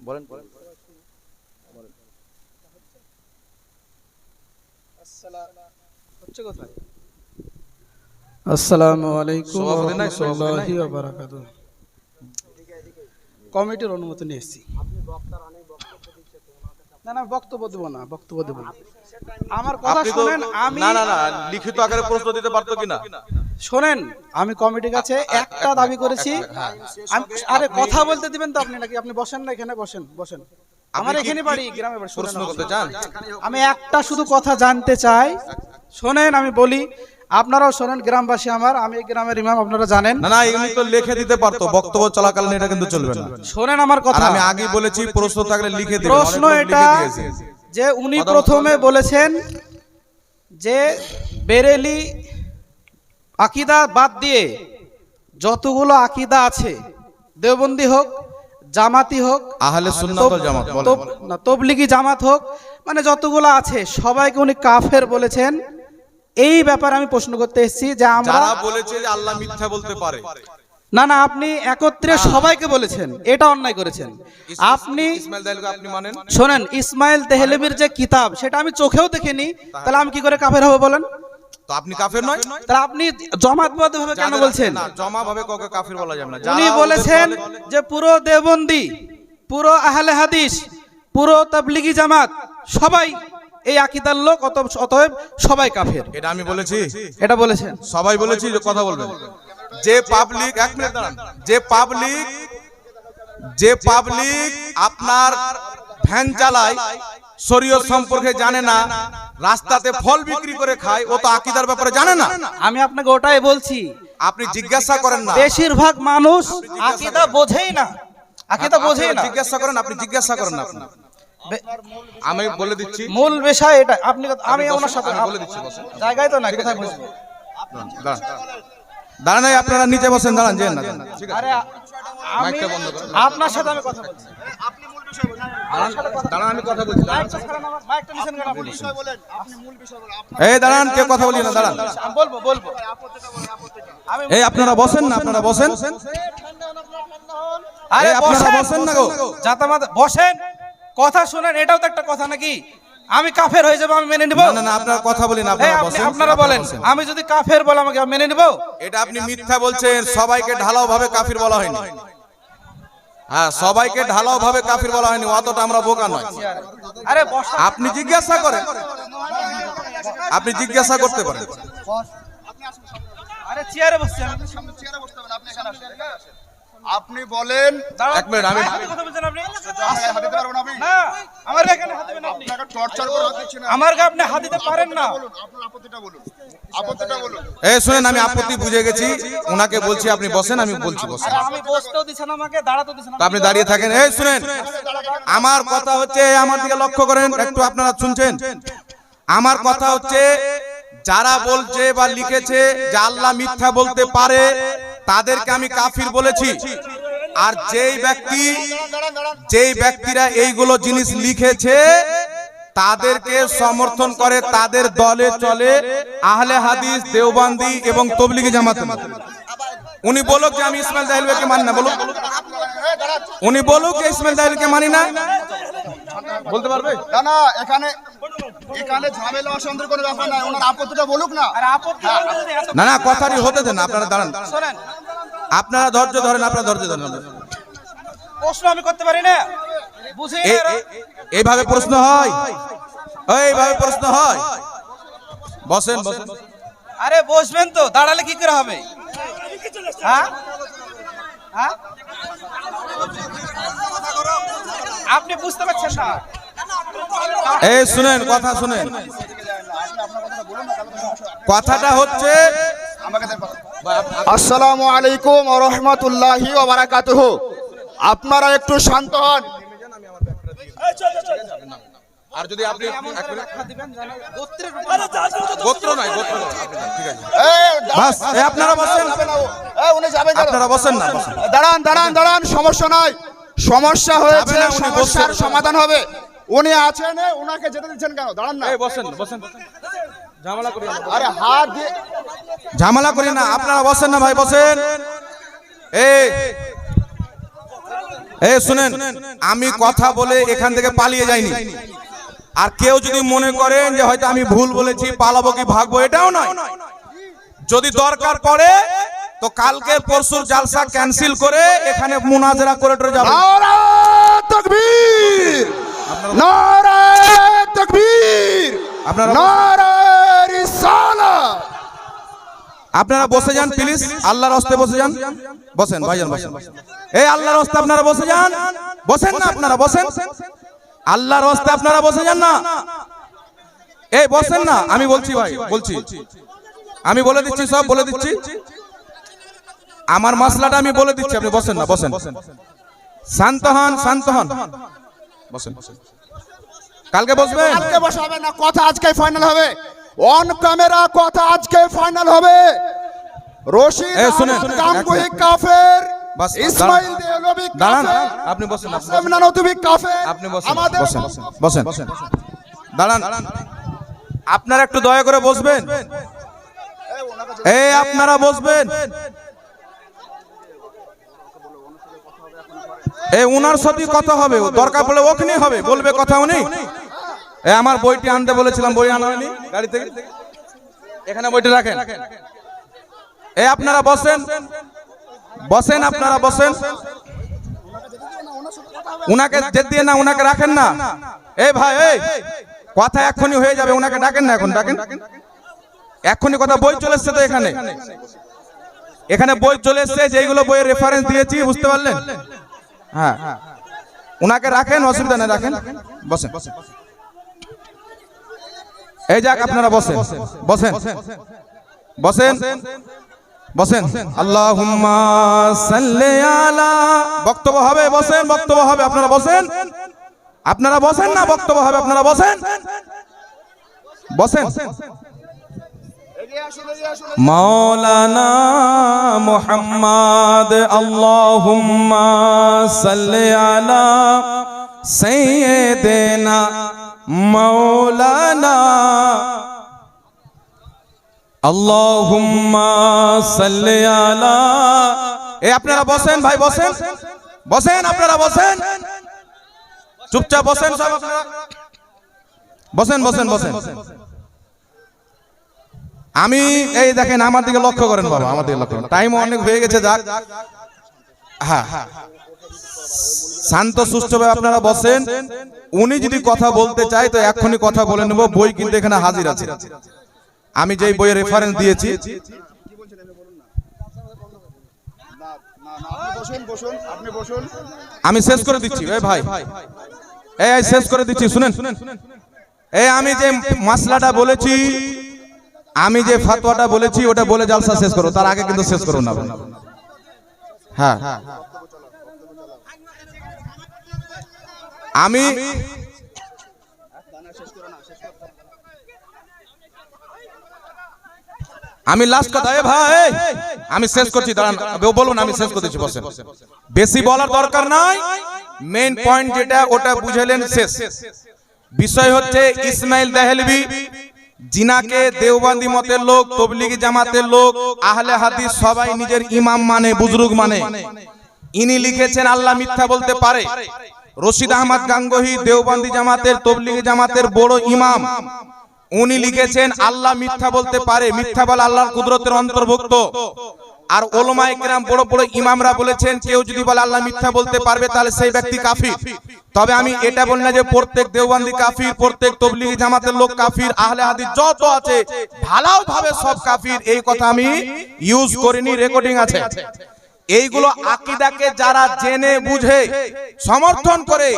বলেন বলেন হচ্ছে কোথায় আসসালামু আলাইকুম সভাপতি ওয়া বারাকাতুহু। কমিটির অনুমতি নিয়ে এসেছি। না না বক্তব্য দেবো না বক্তব্য দেবো আমার কথা শোনেন আমি না না না লিখিত আকারে প্রশ্ন দিতে পারতো কিনা? শোনেন আমি কমিটির কাছে একটা দাবি করেছি। হ্যাঁ, আরে কথা বলতে দিবেন তো আপনি নাকি? আপনি বসেন না এখানে বসেন বসেন। আমার এখানে বাড়ি গ্রামে বাড়ি প্রশ্ন করতে চান? আমি একটা শুধু কথা জানতে চাই। শোনেন আমি বলি আপনারাও শোনেন গ্রামবাসী আমার আমি গ্রামের ইমাম আপনারা জানেন। না না এগুলি তো লিখে দিতে পারতো বক্তব্য চলাকালীন এটা কিন্তু চলবে না। শোনেন আমার কথা। আমি আগে বলেছি প্রশ্ন থাকলে লিখে দিবেন প্রশ্ন এটা যে উনি প্রথমে বলেছেন যে বেরেলি আকিদা বাদ দিয়ে যতগুলো আকিদা আছে দেওবন্দি হোক জামাতি হোক আহলে সুন্নাত জামাত। না, তবলিগি জামাত হোক মানে যতগুলো আছে সবাইকে উনি কাফের বলেছেন। এই ব্যাপারে আমি প্রশ্ন করতে এসেছি যে আমরা বলেছে যে আল্লাহ মিথ্যা বলতে পারে। না না আপনি একত্রে সবাইকে বলেছেন এটা অন্যায় করেছেন। আপনি শোনেন ইসমাইল তেহলেবির যে কিতাব সেটা আমি চোখেও দেখিনি তাহলে আমি কি করে কাফের হব বলেন? তো আপনি কাফের নয়? তাহলে আপনি জমাতবদ্ধ কেন বলছেন? না জমা ভাবে কাউকে কাফির বলা যাবে না। উনি বলেছেন যে পুরো দেবন্দি পুরো আহলে হাদিস পুরো তাবলিগি জামাত সবাই এই আকিদার লোক অত অতএব সবাই কাফের। এটা আমি বলেছি। এটা বলেছেন? সবাই বলেছি যে কথা বলবেন। যে পাবলিক এক মিনিট দাঁড়ান। যে পাবলিক যে পাবলিক আপনার ভ্যান চালায় শরীয়ত সম্পর্কে জানে না রাস্তাতে ফল বিক্রি করে খায় ও তো আকিদার ব্যাপারে জানে না। আমি আপনাকে ওটাই বলছি। আপনি জিজ্ঞাসা করেন না। বেশিরভাগ মানুষ আকিদা বোঝেই না। আকিদা বোঝেই না। জিজ্ঞাসা করেন আপনি জিজ্ঞাসা করেন না আপনি। আমি বলে দিচ্ছি। মূল বিষয় এটা। আপনি আমি ওনার সাথে আমি বলে দিচ্ছি, বসেন। জায়গায় তো না কোথায় বসবো দাঁড়ান। আপনারা নিচে বসেন দাঁড়ান যেন না ঠিক আছে। আরে। আপনার সাথে আমি কথা বলছি। আপনি? এই দাঁড়ান কে কথা বলি না দাঁড়ান। বলব বলব। এই আপনারা বসেন না আপনারা বসেন। আরে আপনারা বসেন বসেন না গো। জাতামাতা বসেন। কথা শুনেন এটাও তো একটা কথা নাকি? আমি কাফের হয়ে যাব আমি মেনে নিব? না না আপনারা কথা বলি না এই আপনারা আপনি- আপনারা বলেন আমি যদি কাফের বলে আমাকে মেনে নিব? এটা আপনি মিথ্যা বলছেন সবাইকে ঢালাও ভাবে কাফির বলা হয়নি। হ্যাঁ সবাইকে ঢালাও ভাবে কাফির বলা হয়নি অতটা আমরা বোকা নয়। আরে আপনি জিজ্ঞাসা করেন। আপনি জিজ্ঞাসা করতে পারেন। আরে চেয়ারে বসছেন আপনি এক মিনিট আমি হাতে কথা বলছেন আপনি বলেন আপনি? না আমার এখানে হাত দিবেন আপনি? টর্চার করে হাত দিচ্ছি আমার গা আপনি হাত দিতে পারেন না। বলুন আপনার আপত্তিটা বলুন। আপত্তিটা বলুন। এই শুনেন আমি আপত্তি বুঝে গেছি। ওনাকে বলছি আপনি বসেন আমি বলছি বসেন। আমি বসতেও দিছেন আমাকে দাঁড়াতেও দিছেন তো আপনি দাঁড়িয়ে থাকেন। এই শুনেন আমার কথা হচ্ছে আমার দিকে লক্ষ্য করেন একটু আপনারা শুনছেন। আমার কথা হচ্ছে যারা বলছে বা লিখেছে যে আল্লাহ মিথ্যা বলতে পারে তাদেরকে আমি কাফির বলেছি। আর যেই ব্যক্তি যেই ব্যক্তিরা এইগুলো জিনিস লিখেছে তাদেরকে সমর্থন করে তাদের দলে চলে আহলে হাদিস দেওবান্দি এবং তবলিগি জামাত উনি বলুক যে আমি ইসমাইল দাহিলকে মানি না বলুক। উনি বলুক যে ইসমাইল দাহিলকে মানি না। বলতে পারবে? না না এখানে এখানে ঝামেলা অশান্তির কোনো ব্যাপার নাই ওনার আপত্তিটা বলুক না। আরে আপত্তি না না কথাটি হতে দেন আপনারা দাঁড়ান। শোনেন। আপনারা ধৈর্য ধরেন আপনারা ধৈর্য ধরেন। প্রশ্ন আমি করতে পারি না? বুঝি এইভাবে প্রশ্ন হয়? এইভাবে প্রশ্ন হয়? বসেন বসেন। আরে বসবেন তো দাঁড়ালে কি করে হবে? হ্যাঁ? হ্যাঁ? আপনি বুঝতে পারছেন না। এই শুনেন কথা শুনেন। কথাটা হচ্ছে আসসালামু আলাইকুম ওয়া রাহমাতুল্লাহি ওয়া বারাকাতুহু। আপনারা একটু শান্ত হন। আর যদি আপনি এক মিনিট- গোত্রের গোত্র নয় গোত্র ঠিক আছে। বাস, আপনারা বসেন। যাবে না ও। এই, উনি যাবেন আপনারা বসেন না দাঁড়ান দাঁড়ান দাঁড়ান সমস্যা নাই সমস্যা হয়েছে সমস্যার সমাধান হবে। উনি আছেন এ, উনাকে যেতে দিচ্ছেন কেন? দাঁড়ান না। বসেন বসেন ঝামেলা করি আরে হাত দিয়ে ঝামেলা করি না আপনারা বসেন না ভাই বসেন। এই এই শুনেন আমি কথা বলে এখান থেকে পালিয়ে যাইনি। আর কেউ যদি মনে করেন যে হয়তো আমি ভুল বলেছি পালাবো কি ভাগবো এটাও নয়। যদি দরকার পড়ে তো কালকে পরশুর জালসা ক্যান্সেল করে এখানে মুনাজরা করে টরে যাব তকবীর! তকবীর! আপনারা- বসে যান প্লিজ আল্লাহর হস্তে বসে যান। বসেন ভাইজান বসেন। এই আল্লাহর হস্তে আপনারা বসে যান। বসেন না আপনারা বসেন। আল্লাহর হস্তে আপনারা বসে যান না। এই বসেন না। আমি বলছি ভাই বলছি। আমি বলে দিচ্ছি সব বলে দিচ্ছি। আমার মাসলাটা আমি বলে দিচ্ছি। আপনি বসেন না বসেন। শান্ত হন শান্ত হন। বসেন কালকে বসবেন? কালকে বসা হবে না কথা আজকে ফাইনাল হবে। অন ক্যামেরা কথা আজকে ফাইনাল হবে। রশিদ গাঙ্গুহি কাফের ইসমাইল দাঁড়ান। দাঁড়ান আপনি বসেন আপনি কাফের আপনি বসেন আমাদের বসেন বসেন দাঁড়ান। আপনারা একটু দয়া করে বসবেন? এই আপনারা বসবেন? এই উনার সাথে কথা হবে দরকার পড়লে ওখানে হবে, বলবে কথা উনি। এ আমার বইটি আনতে বলেছিলাম, বই আনা হয়নি, গাড়ি থেকে। এখানে বইটি রাখেন। এ আপনারা বসেন বসেন আপনারা বসেন। উনাকে দিয়ে না, উনাকে রাখেন না। এ ভাই, এই, কথা এক্ষুনি হয়ে যাবে, উনাকে ডাকেন না এখন, ডাকেন। এক্ষুনি কথা বই চলে এসছে তো এখানে। এখানে বই চলে এসছে যেগুলো বইয়ের রেফারেন্স দিয়েছি, বুঝতে পারলেন? হ্যাঁ। উনাকে রাখেন অসুবিধা নেই রাখেন। বসেন। এই যাক আপনারা বসেন। বসেন। বসেন। বসেন। আল্লাহুম্মা সাল্লি আলা। বক্তব্য হবে বসেন বক্তব্য হবে আপনারা বসেন। আপনারা বসেন না বক্তব্য হবে আপনারা বসেন। বসেন। আল্লাহুম্মা সাল্লি আলা সাইয়্যিদিনা মাওলানা। আল্লাহুম্মা সাল্লি আলা। এ আপনারা বসেন ভাই, বসেন। বসেন আপনারা, বসেন। চুপচাপ বসেন সব আপনারা। বসেন বসেন বসেন। আমি এই দেখেন আমার দিকে লক্ষ্য করেন বাবা, আমার দিকে লক্ষ্য করেন। টাইম অনেক হয়ে গেছে, যাক। হ্যাঁ। শান্ত সুষ্ঠুভাবে আপনারা বসেন। উনি যদি কথা বলতে চায়, তো এক্ষুনি কথা বলে নেব। বই কিন্তু এখানে হাজির আছে। আমি যেই বইয়ের রেফারেন্স দিয়েছি। আমি শেষ করে দিচ্ছি। এই ভাই। এই, শেষ করে দিচ্ছি। শুনেন। এই, আমি যে মাসলাটা বলেছি আমি যে ফাতোয়াটা বলেছি ওটা বলে জালসা শেষ করো তার আগে কিন্তু শেষ করো না। হ্যাঁ। আমি আমি লাস্ট কথা এ ভাই আমি শেষ করছি দাঁড়ান বলুন আমি শেষ করতেছি বসেন। বেশি বলার দরকার নাই মেইন পয়েন্ট যেটা ওটা বুঝালেন শেষ। বিষয় হচ্ছে ইসমাইল দেহলভি জিনাকে দেওবন্দি মতের লোক তবলিগি জামাতের লোক আহলে হাদিস সবাই নিজের ইমাম মানে বুজরুগ মানে। ইনি লিখেছেন আল্লাহ মিথ্যা বলতে পারে। রশিদ আহমদ গাঙ্গোহী দেওবন্দি জামাতের তবলিগি জামাতের বড় ইমাম। উনি লিখেছেন আল্লাহ মিথ্যা বলতে পারে। মিথ্যা বলা আল্লাহর কুদরতের অন্তর্ভুক্ত। আর ওলমা একরাম বড় বড় ইমামরা বলেছেন, কেউ যদি বলে আল্লাহ মিথ্যা বলতে পারবে, তাহলে সেই ব্যক্তি কাফির। তবে আমি এটা বলি না যে প্রত্যেক দেওবন্দি কাফির, প্রত্যেক তবলিগি জামাতের লোক কাফির, আহলে হাদিস যত আছে ভালো ভাবে সব কাফির। এই কথা আমি ইউজ করিনি রেকর্ডিং আছে। এইগুলো আকিদাকে যারা জেনে, বুঝে, সমর্থন করে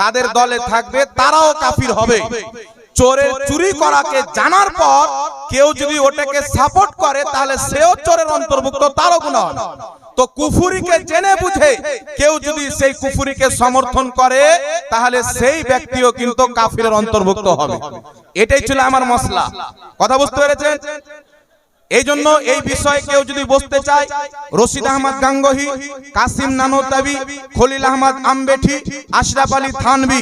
তাদের দলে থাকবে, তারাও কাফির হবে। চোরের চুরি করাকে জানার পর কেউ যদি ওটাকে সাপোর্ট করে তাহলে সেও চোরের অন্তর্ভুক্ত তারও গুণ তো কুফুরিকে জেনে বুঝে কেউ যদি সেই কুফুরিকে সমর্থন করে তাহলে সেই ব্যক্তিও কিন্তু কাফিরের অন্তর্ভুক্ত হবে। এটাই ছিল আমার মশলা। কথা বুঝতে পেরেছেন? এই জন্য এই বিষয়ে কেউ যদি বসতে চায় রশিদ আহমদ গাঙ্গহি কাসিম নানোতাবি খলিল আহমদ আম্বেঠি আশরাফ আলী থানবি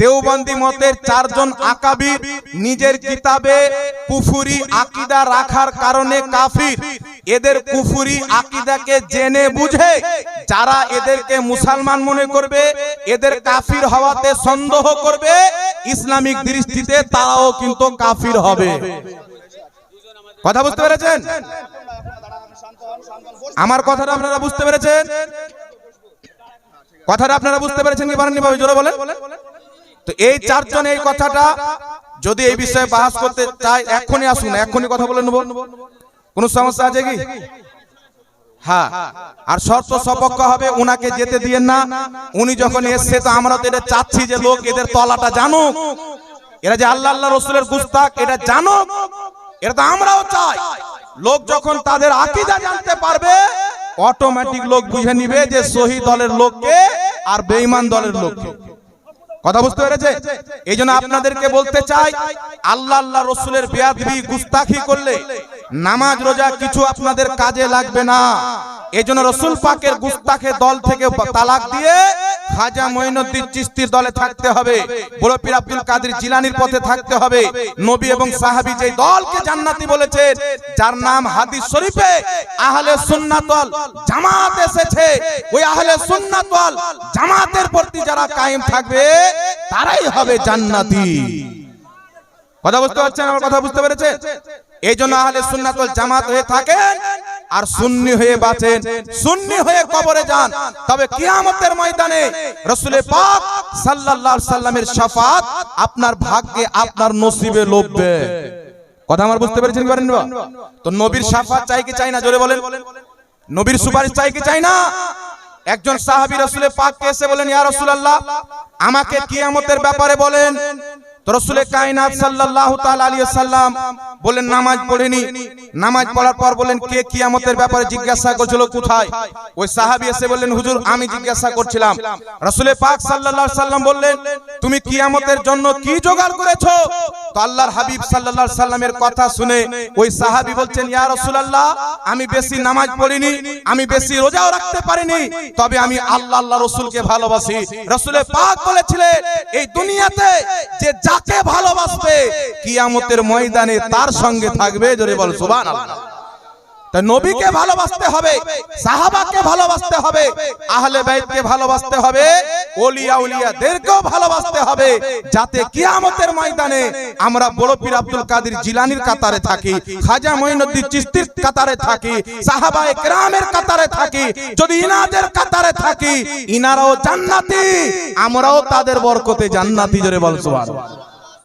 দেওবন্দি মতের চারজন আকাবির নিজের কিতাবে কুফুরি আকিদা রাখার কারণে কাফির। এদের কুফুরি আকিদাকে জেনে বুঝে যারা এদেরকে মুসলমান মনে করবে এদের কাফির হওয়াতে সন্দেহ করবে। ইসলামিক দৃষ্টিতে তারাও কিন্তু কাফির হবে। কথা বুঝতে পেরেছেন? আমার কথাটা আপনারা বুঝতে পেরেছেন? কথাটা আপনারা বুঝতে পেরেছেন কি পারেননি ভাবে? জোরে বলেন। তো এই চারজন এই কথাটা যদি এই বিষয়ে বাহাস করতে চাই এখনই আসুন এখনই কথা বলে নেব। কোনো সমস্যা আছে কি? হ্যাঁ। আর শর্ত সপক্ষ হবে, উনাকে যেতে দিয়েন না। উনি যখন এসছে, তো আমরা তো এটা চাচ্ছি যে লোক এদের তলাটা জানুক। এরা যে আল্লাহ আল্লাহ, রসুলের গুস্তাক এটা জানুক। এটা তো আমরাও চাই। লোক যখন তাদের আকিদা জানতে পারবে অটোমেটিক লোক বুঝে নিবে যে সহি দলের লোককে আর বেঈমান দলের লোককে। কথা বুঝতে পেরেছে? এই জন্য আপনাদেরকে বলতে চাই, আল্লাহ আল্লাহ রসুলের বেয়াদবি, গুস্তাখি করলে নামাজ, রোজা কিছু আপনাদের কাজে লাগবে না। এই জন্য রসুল পাকের গুস্তাখে দল থেকে তালাক দিয়ে খাজা মঈনুদ্দিন চিস্তির দলে থাকতে হবে। বড় পীর আব্দুল কাদের জিলানির পথে থাকতে হবে। নবী এবং সাহাবী যে দলকে জান্নাতি বলেছেন, যার নাম হাদিস শরীফে আহলে সুন্নাত ওয়াল জামাত এসেছে। ওই আহলে সুন্নাত ওয়াল জামাতের প্রতি যারা কায়েম থাকবে, তারাই হবে জান্নাতি। কথা বুঝতে পারছেন? আমার কথা বুঝতে পেরেছে এই জন্য আহলে সুন্নাত ওয়াল জামাত হয়ে থাকেন। আর সুন্নি হয়ে বাঁচেন সুন্নি হয়ে কবরে যান। তবে কিয়ামতের ময়দানে রসুলে পাক সাল্লাল্লাহু সাল্লামের শাফাত আপনার ভাগ্যে আপনার নসিবে লোভবে কথা আমার বুঝতে পেরেছেন পারেন তো নবীর শাফাত চাই কি চাই না? জোরে বলেন। নবীর সুপারিশ চাই কি চাই না? একজন সাহাবী রসুলের পাককে এসে বলেন ইয়া রাসূলুল্লাহ আমাকে কিয়ামতের ব্যাপারে বলেন। তো রসুলে কায়নাত সাল্লাল্লাহু তাআলা আলাইহি সাল্লাম বলেন নামাজ পড়েনি। নামাজ পড়ার পর বলেন কে কিয়ামতের ব্যাপারে জিজ্ঞাসা করছিল কোথায়? ওই সাহাবী এসে বললেন হুজুর আমি জিজ্ঞাসা করছিলাম। রসুলে পাক সাল্লাল্লাহু আলাইহি সাল্লাম বললেন তুমি কিয়ামতের জন্য কি জোগাড় করেছ? তো আল্লাহর হাবিব সাল্লাল্লাহু আলাইহি সাল্লামের কথা শুনে ওই সাহাবী বলছেন ইয়া রাসূলুল্লাহ আমি বেশি নামাজ পড়িনি আমি বেশি রোজাও রাখতে পারিনি তবে আমি আল্লাহ আল্লাহ রসুলকে ভালোবাসি রসুলে পাক বলেছিলেন এই দুনিয়াতে যে যাকে ভালোবাসবে কিয়ামতের ময়দানে তার সঙ্গে থাকবে জোরে বল সুবহানাল্লাহ। নবীকে ভালোবাসতে হবে, সাহাবাকে ভালোবাসতে হবে, আহলে বাইতকে ভালোবাসতে হবে, ওলিয়া উলিয়াদেরকেও ভালোবাসতে হবে, যাতে কিয়ামতের ময়দানে আমরা বড় পীর আব্দুল কাদের জিলানির কাতারে থাকি, খাজা মঈনুদ্দিন চিশতির কাতারে থাকি, সাহাবায়ে কেরামের কাতারে থাকি, যদি ইনাদের কাতারে থাকি, ইনারাও জান্নাতি, আমরাও তাদের বরকতে জান্নাতি, জোরে বল সুবহানাল্লাহ।